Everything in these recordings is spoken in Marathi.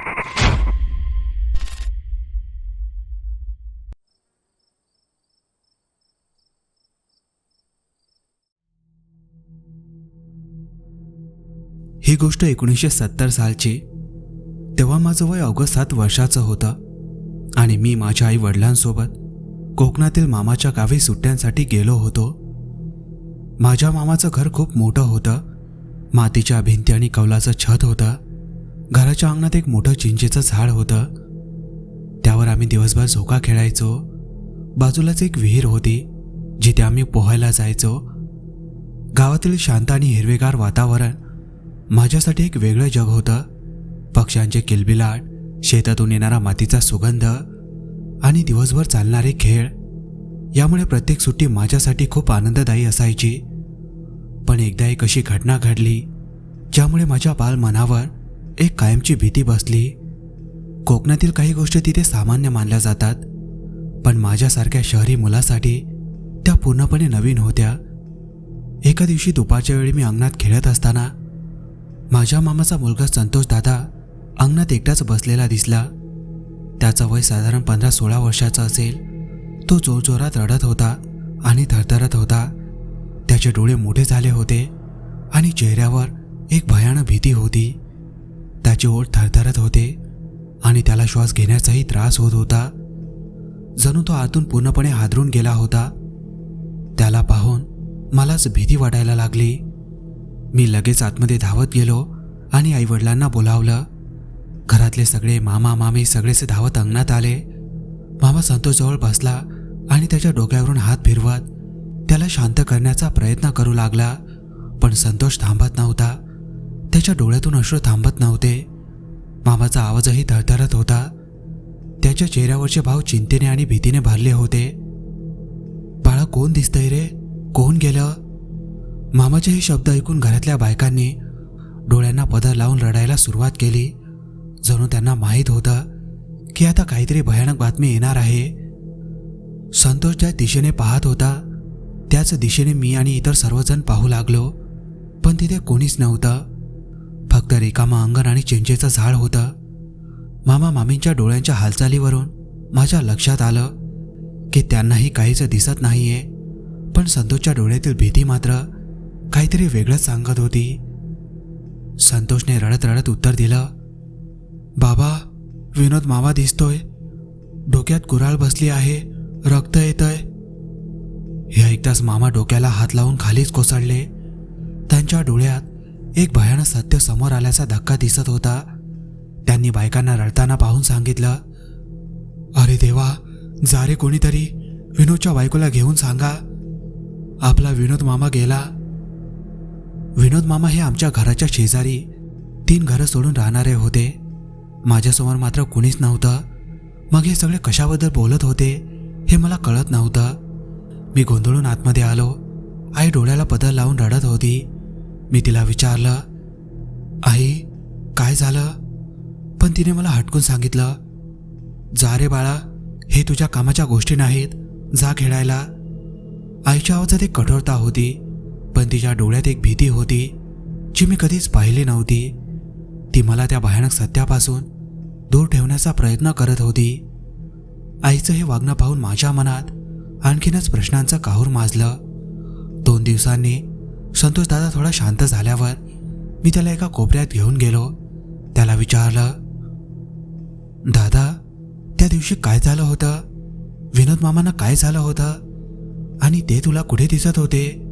ही गोष्ट एकोणीसशे सत्तर सालची. तेव्हा माझं वय अवघं सात वर्षाचं होतं. आणि मी माझ्या आई वडिलांसोबत कोकणातील मामाच्या गावी सुट्ट्यांसाठी गेलो होतो. माझ्या मामाचं घर खूप मोठं होतं. मातीच्या भिंती आणि कौलाचं छत होतं. घराच्या अंगणात एक मोठं चिंचेचं झाड होतं. त्यावर आम्ही दिवसभर झोका खेळायचो. बाजूलाच एक विहीर होती जिथे आम्ही पोहायला जायचो. गावातील शांत आणि हिरवेगार वातावरण माझ्यासाठी एक वेगळं जग होतं. पक्ष्यांचे किलबिलाट शेतातून येणारा मातीचा सुगंध आणि दिवसभर चालणारे खेळ यामुळे प्रत्येक सुट्टी माझ्यासाठी खूप आनंददायी असायची. पण एकदा एक अशी घटना घडली ज्यामुळे माझ्या बाल मनावर एक कायमची भीती बसली. कोकणातील काही गोष्टी तिथे सामान्य मानल्या जातात पण माझ्यासारख्या शहरी मुलासाठी त्या पूर्णपणे नवीन होत्या. एका दिवशी दुपारच्या वेळी मी अंगणात खेळत असताना माझ्या मामाचा मुलगा संतोष दादा अंगणात एकटाच बसलेला दिसला. त्याचं वय साधारण पंधरा सोळा वर्षाचं असेल. तो जोरजोरात रडत होता आणि थरथरत होता. त्याचे डोळे मोठे झाले होते आणि चेहऱ्यावर एक भयानक भीती होती. त्याचे ओठ थरथरत होते आणि त्याला श्वास घेण्याचाही त्रास होत होता. जणू तो आतून पूर्णपणे हादरून गेला होता. त्याला पाहून मलाच भीती वाटायला लागली. मी लगेच आतमध्ये धावत गेलो आणि आईवडिलांना बोलावलं. घरातले सगळे मामा मामी सगळेच धावत अंगणात आले. मामा संतोषजवळ बसला आणि त्याच्या डोक्यावरून हात फिरवत त्याला शांत करण्याचा प्रयत्न करू लागला पण संतोष थांबत नव्हता. त्याच्या डोळ्यातून अश्रू थांबत नव्हते. मामाचा आवाजही थरथरत होता. त्याच्या चेहऱ्यावरचे भाव चिंतेने आणि भीतीने भरले होते. बाळा कोण दिसतंय रे? कोण गेलं? मामाचे हे शब्द ऐकून घरातल्या बायकांनी डोळ्यांना पदर लावून रडायला सुरुवात केली. जणू त्यांना माहीत होतं की आता काहीतरी भयानक बातमी येणार आहे. संतोष ज्या दिशेने पाहत होता त्याच दिशेने मी आणि इतर सर्वजण पाहू लागलो. पण तिथे कोणीच नव्हतं. फक्त रिकामा अंगण आणि चिंचेचं झाड होतं. मामा मामींच्या डोळ्यांच्या हालचालीवरून माझ्या लक्षात आलं की त्यांनाही काहीच दिसत नाहीये पण संतोषच्या डोळ्यातील भीती मात्र काहीतरी वेगळंच सांगत होती. संतोषने रडत रडत उत्तर दिलं बाबा विनोद मामा दिसतोय. डोक्यात कुराळ बसली आहे रक्त येतंय. हे ऐकताच मामा डोक्याला हात लावून खालीच कोसळले. त्यांच्या डोळ्यात एक भयानक सत्य समोर आल्याचा धक्का दिसत होता. त्यांनी बायकांना रडताना पाहून सांगितलं अरे देवा जा रे कोणीतरी विनोदच्या बायकोला घेऊन सांगा. आपला विनोद मामा गेला. विनोद मामा हे आमच्या घराच्या शेजारी तीन घरं सोडून राहणारे होते. माझ्यासमोर मात्र कुणीच नव्हतं. मग हे सगळे कशाबद्दल बोलत होते हे मला कळत नव्हतं. मी गोंधळून आतमध्ये आलो. आई डोळ्याला पदर लावून रडत होती. मी तिला विचारलं आई काय झालं? पण तिने मला हटकून सांगितलं जा रे बाळा हे तुझ्या कामाच्या गोष्टी नाहीत. जा खेळायला. आईच्या आवाजात एक कठोरता होती पण तिच्या डोळ्यात एक भीती होती जी मी कधीच पाहिली नव्हती. ती मला त्या भयानक सत्यापासून दूर ठेवण्याचा प्रयत्न करत होती. आईचं हे वागणं पाहून माझ्या मनात आणखीनच प्रश्नांचं काहूर माजलं. दोन दिवसांनी संतोष दादा थोडा शांत झाल्यावर मी त्याला एका कोपऱ्यात घेऊन गेलो. त्याला विचारलं दादा त्या दिवशी काय झालं होतं? विनोद मामांना काय झालं होतं? आणि ते तुला कुठे दिसत होते?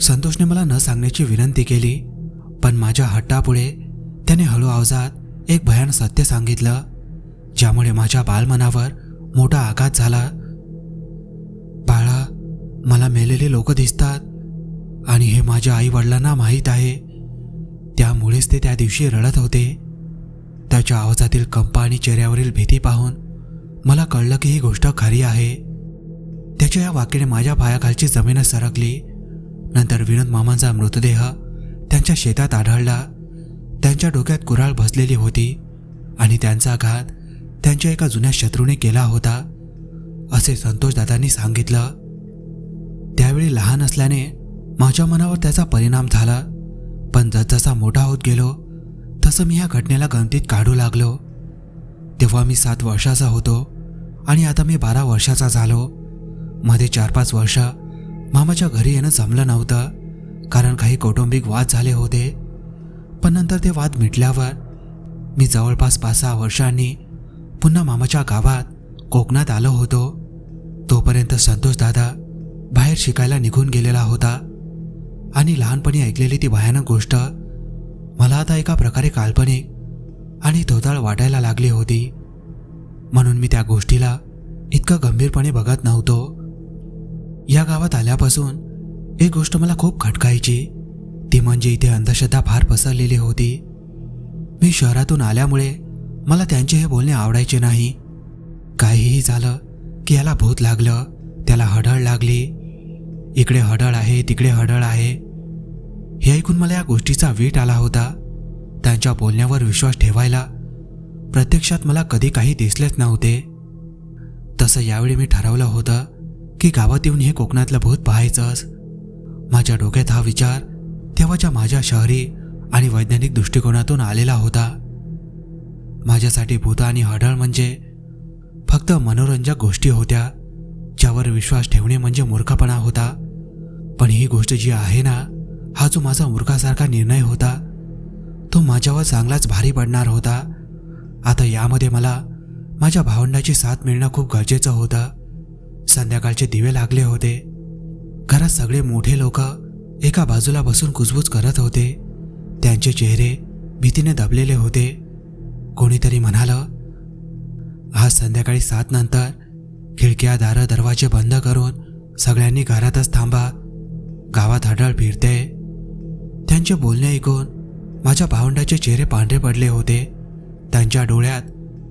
संतोषने मला न सांगण्याची विनंती केली पण माझ्या हट्टापुढे त्याने हळू आवाजात एक भयान सत्य सांगितलं ज्यामुळे माझ्या बालमनावर मोठा आघात झाला. बाळा मला मेलेले लोक दिसतात. आणि हे माझ्या आईवडिलांना माहीत आहे. त्यामुळेच ते त्या दिवशी रडत होते. त्याच्या आवाजातील कंपा आणि चेहऱ्यावरील भीती पाहून मला कळलं की ही गोष्ट खरी आहे. त्याच्या या वाक्याने माझ्या पायाखालची जमीनच सरकली. नंतर विनोद मामांचा मृतदेह त्यांच्या शेतात आढळला. त्यांच्या डोक्यात कुराळ बसलेली होती आणि त्यांचा घात त्यांच्या एका जुन्या शत्रूने केला होता असे संतोषदादांनी सांगितलं. त्यावेळी लहान असल्याने माझ्या मनावर त्याचा परिणाम झाला. पण जसजसा मोठा होत गेलो तसं मी ह्या घटनेला गमतीत काढू लागलो. तेव्हा मी सात वर्षाचा होतो आणि आता मी बारा वर्षाचा झालो. मध्ये चार पाच वर्ष मामाच्या घरी येणं जमलं नव्हतं कारण काही कौटुंबिक वाद झाले होते. पण नंतर ते वाद मिटल्यावर मी जवळपास पाच सहा वर्षांनी पुन्हा मामाच्या गावात कोकणात आलो होतो. तोपर्यंत संतोष दादा बाहेर शिकायला निघून गेलेला होता. आणि लहानपणी ऐकलेली ती भयानक गोष्ट मला आता एका प्रकारे काल्पनिक आणि धोताळ वाटायला लागली होती. म्हणून मी त्या गोष्टीला इतकं गंभीरपणे बघत नव्हतो. या गावात आल्यापासून एक गोष्ट मला खूप खटकायची. ती म्हणजे इथे अंधश्रद्धा फार पसरलेली होती. मी शहरातून आल्यामुळे मला त्यांचे हे बोलणे आवडायचे नाही. काहीही झालं की याला भूत लागलं त्याला हडळ लागली. इकडे हडळ आहे तिकडे हडळ आहे. हे ऐकून मला या गोष्टीचा वीट आला होता. त्यांच्या बोलण्यावर विश्वास ठेवायला प्रत्यक्षात मला कधी काही दिसलेच नव्हते. तसं यावेळी मी ठरवलं होतं की गावात येऊन हे कोकणातलं भूत पाहायचंच. माझ्या डोक्यात हा विचार तेव्हाच्या माझ्या शहरी आणि वैज्ञानिक दृष्टिकोनातून आलेला होता. माझ्यासाठी भूत आणि हडळ म्हणजे फक्त मनोरंजक गोष्टी होत्या ज्यावर विश्वास ठेवणे म्हणजे मूर्खपणा होता. पण ही गोष्ट जी आहे ना हा जो माझा मूर्खासारखा निर्णय होता तो माझ्यावर चांगलाच भारी पडणार होता. आता यामध्ये मला माझ्या भावंडाची साथ मिळणं खूप गरजेचं होतं. संध्याकाळचे दिवे लागले होते. घरात सगळे मोठे लोक एका बाजूला बसून कुजबूज करत होते. त्यांचे चेहरे भीतीने दबलेले होते. कोणीतरी म्हणालं आज संध्याकाळी सात नंतर खिडक्या दारं दरवाजे बंद करून सगळ्यांनी घरातच थांबा. गावात हडळ फिरते. त्यांचे बोलणे ऐकून माझ्या भावंडाचे चेहरे पांढरे पडले होते. त्यांच्या डोळ्यात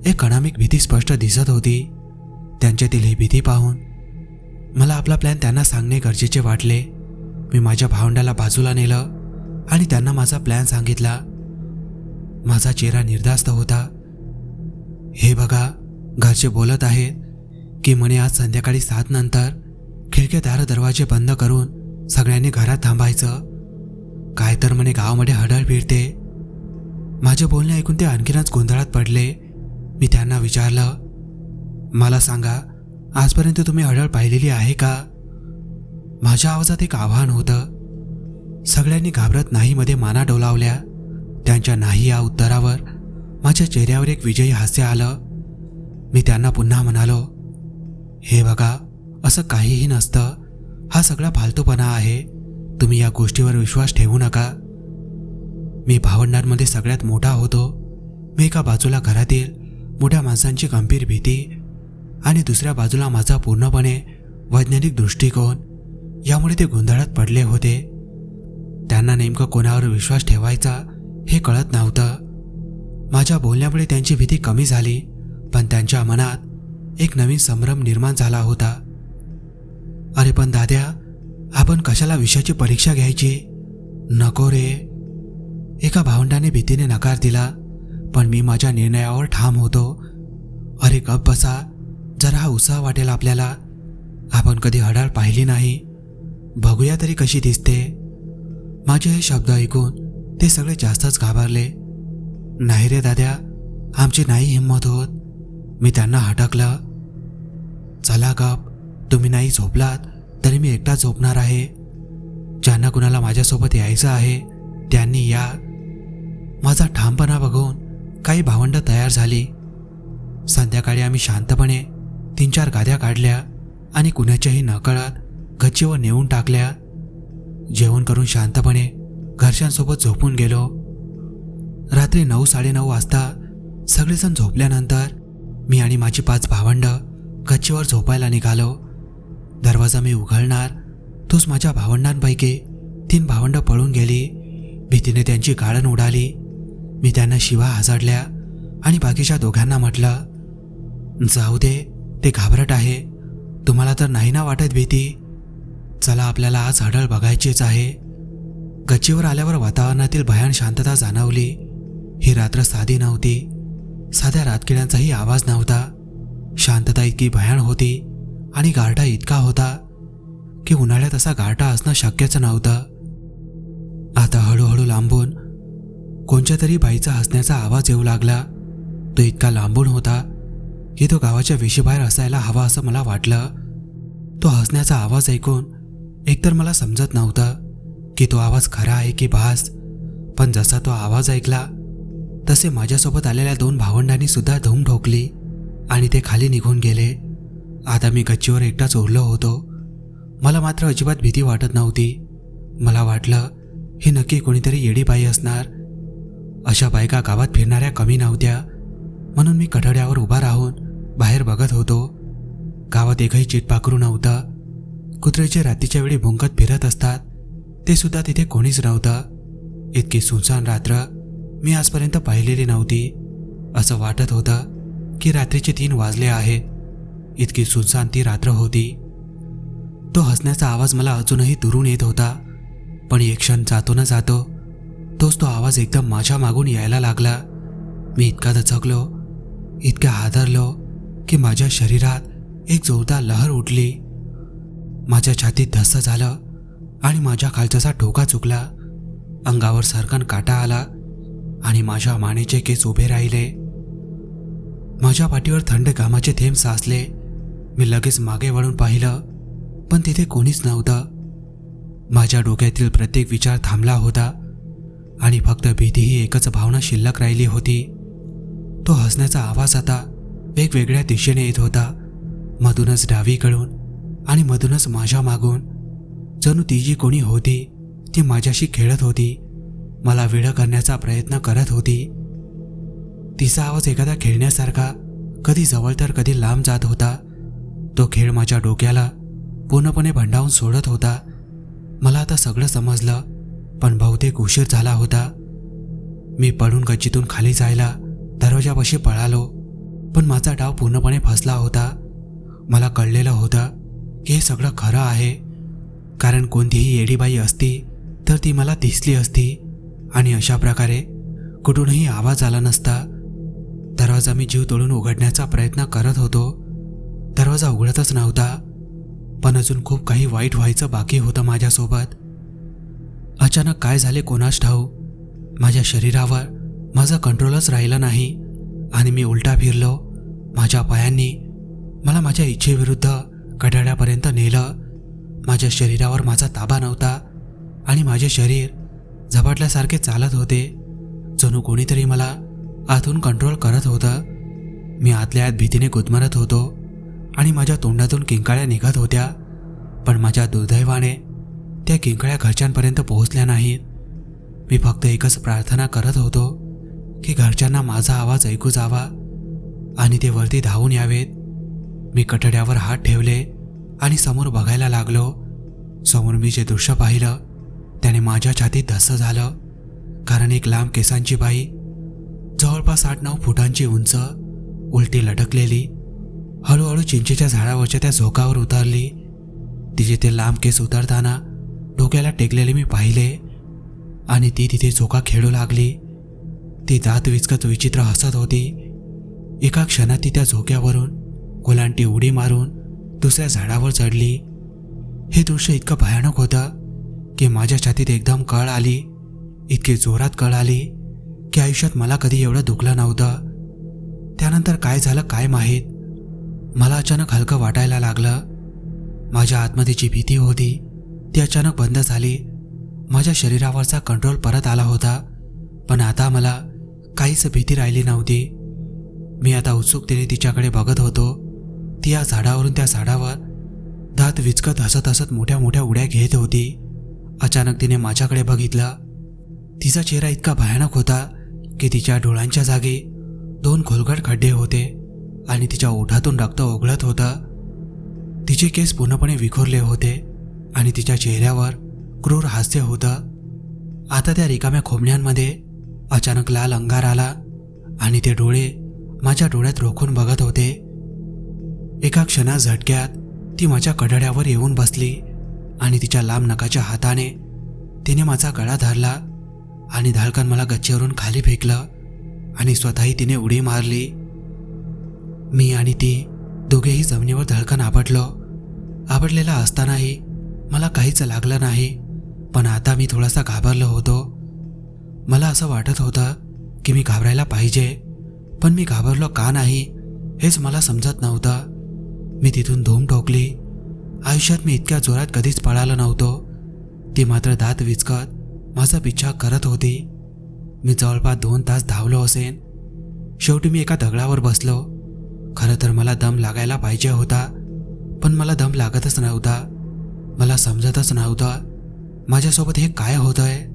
एक अनामिक भीती स्पष्ट दिसत होती. त्यांच्यातील ही भीती पाहून मला आपला प्लॅन त्यांना सांगणे गरजेचे वाटले. मी माझ्या भावंडाला बाजूला नेलं आणि त्यांना माझा प्लॅन सांगितला. माझा चेहरा निर्धास्त होता. हे बघा घरचे बोलत आहेत की म्हणे आज संध्याकाळी सात नंतर खिडक्या दार दरवाजे बंद करून सगळ्यांनी घरात थांबायचं. काय तर म्हणे गावामध्ये हडळ फिरते. माझे बोलणे ऐकून ते आणखीनच गोंधळात पडले. मी त्यांना विचारलं मला सांगा आजपर्यंत तुम्ही हडळ पाहिलेली आहे का? माझ्या आवाजात एक आव्हान होतं. सगळ्यांनी घाबरत नाही मध्ये माना डोलावल्या. त्यांच्या नाही या उत्तरावर माझ्या चेहऱ्यावर एक विजयी हास्य आलं. मी त्यांना पुन्हा म्हणालो हे बघा असं काहीही नसतं. हा सगळा फालतूपणा आहे. तुम्ही या गोष्टीवर विश्वास ठेवू नका. मी भावंडांमध्ये सगळ्यात मोठा होतो. मी एका बाजूला घरातील मोठ्या माणसांची गंभीर भीती आणि दुसऱ्या बाजूला माझा पूर्णपणे वैज्ञानिक दृष्टिकोन यामुळे ते गोंधळात पडले होते. त्यांना नेमकं कोणावर विश्वास ठेवायचा हे कळत नव्हतं. माझ्या बोलण्यामुळे त्यांची भीती कमी झाली पण त्यांच्या मनात एक नवीन संभ्रम निर्माण झाला होता. अरे पण दाद्या आपण कशाला विषयाची परीक्षा घ्यायची? नको रे. एका भावंडाने भीतीने नकार दिला पण मी माझ्या निर्णयावर ठाम होतो. अरे गप बसा जरा हा उत्साह वाटेल आपल्याला. आपण कधी हडाळ पाहिली नाही. बघूया तरी कशी दिसते. माझे हे शब्द ऐकून ते सगळे जास्तच घाबरले. नाही रे दाद्या आमची नाही हिंमत होत. मी त्यांना हटकलं. चला गप तुम्ही नाही झोपलात. तरी मी एकटा झोपणार आहे. ज्यांना कुणाला माझ्यासोबत यायचं आहे त्यांनी या. माझा ठामपणा बघून काही भावंड तयार झाली. संध्याकाळी आम्ही शांतपणे तीन चार गाद्या काढल्या आणि कुणाच्याही नकळत गच्चीवर नेऊन टाकल्या. जेवण करून शांतपणे घरच्यांसोबत झोपून गेलो. रात्री नऊ साडेनऊ वाजता सगळेजण झोपल्यानंतर मी आणि माझी पाच भावंड गच्चीवर झोपायला निघालो. दरवाजा मी उघडणार तोच माझ्या भावंडांपैकी तीन भावंड पळून गेली. भीतीने त्यांची गाळण उडाली. मी त्यांना शिवा हाजाडल्या आणि बाकीच्या दोघांना म्हटलं जाऊ दे ते घाबरट आहे. तुम्हाला तर नाही ना वाटत भीती? चला आपल्याला आज हडळ बघायचीच आहे. गच्चीवर आल्यावर वातावरणातील भयान शांतता जाणवली. ही रात्र साधी नव्हती. साध्या रातकिड्यांचाही आवाज नव्हता. शांतता इतकी भयान होती. आणि गारठा इतका होता की उन्हाळ्यात असा गारठा असणं शक्यच नव्हतं. आता हळूहळू लांबून कोणत्या तरी बाईचा हसण्याचा आवाज येऊ लागला. तो इतका लांबून होता की तो गावाच्या वेशीबाहेर असायला हवा असं मला वाटलं. तो हसण्याचा आवाज ऐकून एकतर मला समजत नव्हतं की तो आवाज खरा आहे की भास पण जसा तो आवाज ऐकला तसे माझ्यासोबत आलेल्या दोन भावंडांनी सुद्धा धूम ठोकली आणि ते खाली निघून गेले. आता मी गच्चीवर एकटाच उरलो होतो. मला मात्र अजिबात भीती वाटत नव्हती. मला वाटलं ही नक्की कोणीतरी येडी बाई असणार. अशा बायका गावात फिरणाऱ्या कमी नव्हत्या. म्हणून मी कठड्यावर उभा राहून बाहेर बघत होतो. गावात एकही चिटपाखरू नव्हतं. कुत्र्याचे रात्रीच्या वेळी भुंकत फिरत असतात. ते सुद्धा तिथे कोणीच नव्हतं. इतकी सुनसान रात्र मी आजपर्यंत पाहिलेली नव्हती. असं वाटत होतं की रात्रीचे तीन वाजले आहेत. इतकी सुनसान ती रात्र होती. तो हसण्याचा आवाज मला अजूनही दुरून येत होता पण एक क्षण जातो ना जातो तोच तो आवाज एकदम माझ्या मागून यायला लागला. मी इतका दचकलो इतका हादरलो की माझ्या शरीरात एक जोरदार लहर उठली. माझ्या छातीत धस्स झालं आणि माझ्या खालच्याचा ठोका चुकला. अंगावर सरकन काटा आला आणि माझ्या मानेचे केस उभे राहिले. माझ्या पाठीवर थंड घामाचे थेंब साचले. मी लगेच मागे वळून पाहिलं पण तिथे कोणीच नव्हतं. माझ्या डोक्यातील प्रत्येक विचार थांबला होता आणि फक्त भीती ही एकच भावना शिल्लक राहिली होती. तो हसण्याचा आवाज आता वेगवेगळ्या दिशेने येत होता. मधूनच डावीकडून आणि मधूनच माझ्या मागून. जणू ती जी कोणी होती ती माझ्याशी खेळत होती. मला वेळ करण्याचा प्रयत्न करत होती. तिचा आवाज एखादा खेळण्यासारखा कधी जवळ तर कधी लांब जात होता. तो खेळ माझ्या डोक्याला पूर्णपणे भंडावून सोडत होता. मला आता सगळं समजलं पण बहुतेक उशीर झाला होता. मी पडून गच्चीतून खाली जायला दरवाजापाशी पळालो पण माझा डाव पूर्णपणे फसला होता. मला कळलेलं होतं की हे सगळं खरं आहे कारण कोणतीही येडीबाई असती तर ती मला दिसली असती आणि अशा प्रकारे कुठूनही आवाज आला नसता. दरवाजा मी जीव तोडून उघडण्याचा प्रयत्न करत होतो दरवाजा उघडतच नव्हता. पण अजून खूप काही वाईट व्हायचं बाकी होतं माझ्यासोबत. अचानक काय झाले कोणास ठाऊ? माझ्या शरीरावर माझा कंट्रोलच राहिला नाही. आणि मी उलटा फिरलो. माझ्या पायांनी मला माझ्या इच्छेविरुद्ध कडाड्यापर्यंत नेलं. माझ्या शरीरावर माझा ताबा नव्हता. आणि माझे शरीर झपाटल्यासारखे चालत होते. जणू कोणीतरी मला आतून कंट्रोल करत होतं. मी आतल्या आत भीतीने गुदमरत होतो. आणि माझ्या तोंडातून किंकाळ्या निघत होत्या. पण माझ्या दुर्दैवाने त्या किंकाळ्या घरच्यांपर्यंत पोहोचल्या नाहीत. मी फक्त एकच प्रार्थना करत होतो की घरच्यांना माझा आवाज ऐकू जावा आणि ते वरती धावून यावेत. मी कठड्यावर हात ठेवले आणि समोर बघायला लागलो. समोर मी जे दृश्य पाहिलं त्याने माझ्या छातीत धस्स झालं. कारण एक लांब केसांची बाई जवळपास आठ नऊ फुटांची उंच उलटी लटकलेली हळूहळू चिंचेच्या झाडावरच्या त्या झोकावर उतरली. तिचे ते लांब केस उतरताना डोक्याला टेकलेले मी पाहिले आणि ती तिथे झोका खेळू लागली. ती दात विचकत विचित्र हसत होती. एका क्षणात ती त्या झोक्यावरून कोलांटी उडी मारून दुसऱ्या झाडावर चढली. हे दृश्य इतकं भयानक होतं की माझ्या छातीत एकदम कळ आली. इतकी जोरात कळ आली की आयुष्यात मला कधी एवढं दुखलं नव्हतं. त्यानंतर काय झालं काय माहीत? मला अचानक हलकं वाटायला लागलं. माझ्या आतमध्ये जी भीती होती ती अचानक बंद झाली. माझ्या शरीरावरचा कंट्रोल परत आला होता पण आता मला काहीच भीती राहिली नव्हती. मी आता उत्सुकतेने तिच्याकडे बघत होतो. ती या झाडावरून त्या झाडावर दात विचकत हसत हसत मोठ्या मोठ्या उड्या घेत होती. अचानक तिने माझ्याकडे बघितलं. तिचा चेहरा इतका भयानक होता की तिच्या डोळ्यांच्या जागी दोन खोलगट खड्डे होते. आणि तिच्या ओठातून रक्त ओघळत होतं. तिचे केस पूर्णपणे विखुरले होते आणि तिच्या चेहऱ्यावर क्रूर हास्य होतं. आता त्या रिकाम्या खोबण्यांमध्ये अचानक लाल अंगार आला आणि ते डोळे माझ्या डोळ्यात रोखून बघत होते. एका क्षणा झटक्यात ती माझ्या कडाड्यावर येऊन बसली आणि तिच्या लांब नकाच्या हाताने तिने माझा गळा धरला आणि धाडकन मला गच्चीवरून खाली फेकलं आणि स्वतःही तिने उडी मारली. मी आणि ती दोघेही जमिनीवर धडकन आपटलो. आपटलेला असतानाही मला काहीच लागलं नाही पण आता मी थोडासा घाबरलो होतो. मला असं वाटत होतं की मी घाबरायला पाहिजे पण मी घाबरलो का नाही हेच मला समजत नव्हतं. मी तिथून धूम ठोकली. आयुष्यात मी इतक्या जोरात कधीच पळालो नव्हतो. ती मात्र दात विचकत माझा पिच्छा करत होती. मी जवळपास दोन तास धावलो असेन. शेवटी मी एका दगडावर बसलो. खरं तर मला दम लागायला पाहिजे होता पण मला दम लागतच नव्हता. मला समजतच नव्हता माझ्यासोबत हे काय होतंय.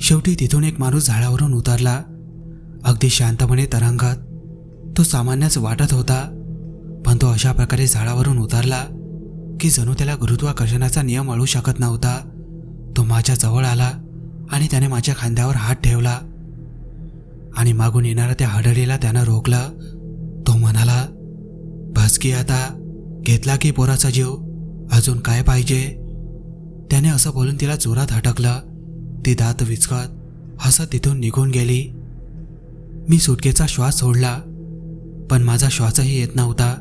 शेवटी तिथून एक माणूस झाडावरून उतरला. अगदी शांतपणे तरंगत. तो सामान्यच वाटत होता पण तो अशा प्रकारे झाडावरून उतरला की जणू त्याला गुरुत्वाकर्षणाचा नियम अळू शकत नव्हता. तो माझ्या जवळ आला आणि त्याने माझ्या खांद्यावर हात ठेवला आणि मागून येणाऱ्या त्या हडडीला त्यानं रोखलं. बस की आता घेतला की पोराचा जीव अजून काय पाहिजे? त्याने असं बोलून तिला जोरात हटकलं ती दात विचकत हसत तिथून निघून गेली. मी सुटकेचा श्वास सोडला पण माझा श्वासही येत नव्हता.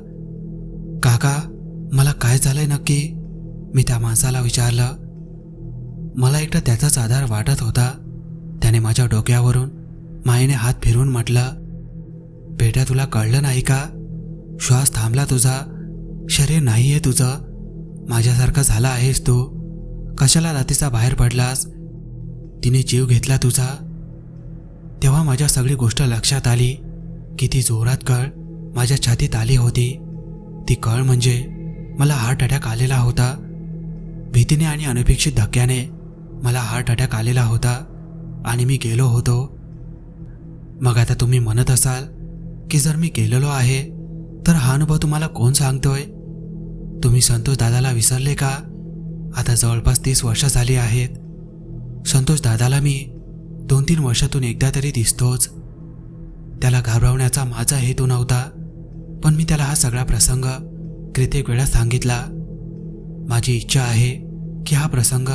काका मला काय झालंय नक्की? मी त्या माणसाला विचारलं. मला एकटा त्याचाच आधार वाटत होता. त्याने माझ्या डोक्यावरून मायेने हात फिरवून म्हटलं बेटा तुला कळलं नाही का? श्वास थांबला तुझा? शरीर नाही आहे तुझं? माझ्यासारखा झाला आहेस तू? कशाला रात्रीचा बाहेर पडलास? तिने जीव घेतला तुझा? तेव्हा माझ्या सगळी गोष्ट लक्षात आली. किती जोरात कळ माझ्या छातीत आली होती. ती कळ म्हणजे मला हार्ट अटॅक आलेला होता. भीतीने आणि अनपेक्षित धक्क्याने मला हार्ट अटॅक आलेला होता आणि मी गेलो होतो. मग आता तुम्ही म्हणत असाल की जर मी गेलेलो आहे तर हा अनुभव तुम्हाला कोण सांगतोय? तुम्ही संतोष दादाला विसरले का? आता जवळपास तीस वर्ष झाली आहेत. संतोष दादाला मी दोन तीन वर्षातून एकदा तरी दिसतोच. त्याला घाबरवण्याचा माझा हेतू नव्हता पण मी त्याला हा सगळा प्रसंग कित्येक वेळा सांगितला. माझी इच्छा आहे की हा प्रसंग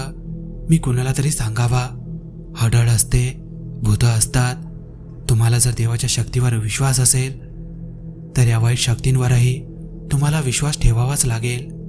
मी कुणाला तरी सांगावा. हडळ असते भूतं असतात. तुम्हाला जर देवाच्या शक्तीवर विश्वास असेल तर या वाईट शक्तींवरही तुम्हाला विश्वास ठेवावाच लागेल.